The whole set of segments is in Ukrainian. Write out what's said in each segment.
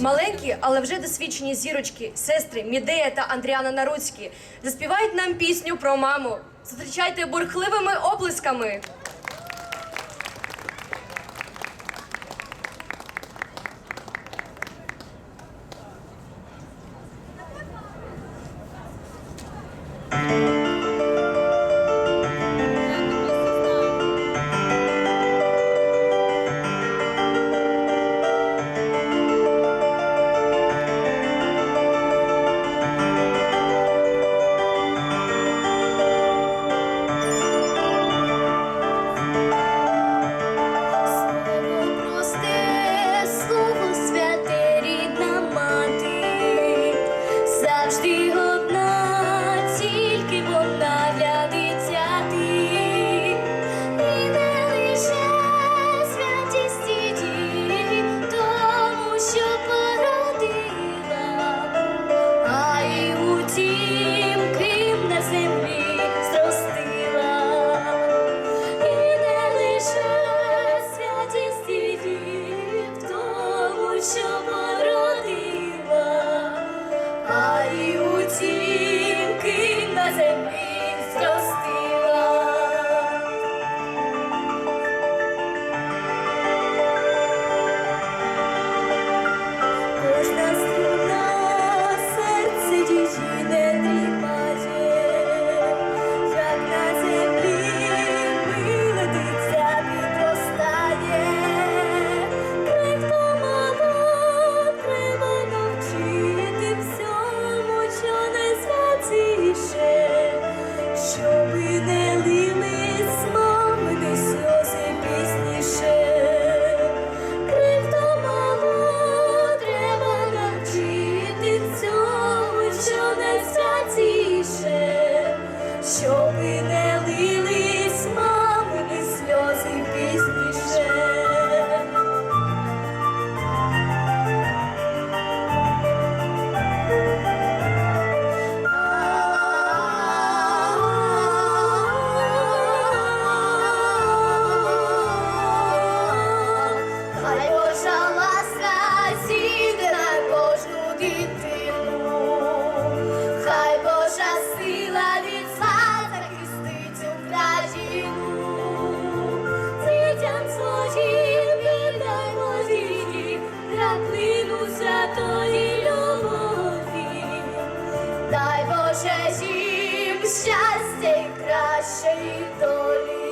Маленькі, але вже досвідчені зірочки, сестри Мідея та Андріана Наруцькі заспівають нам пісню про маму. Зустрічайте бурхливими оплесками. Слово to Ласка зійде на кожну дитину, хай Божа сила від зла захистить Україну, дітям своїм віддаймо вірі, краплину святої любові. Дай Боже їм щастя і кращої долі,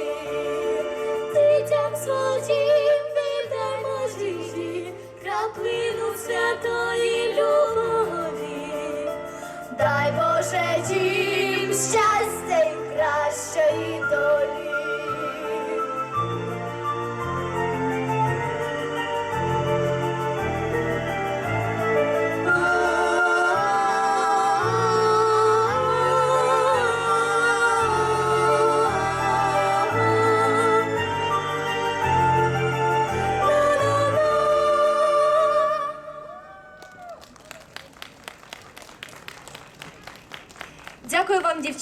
краплину святої любові. Дай Боже дім щастя Дякую вам, дівчата.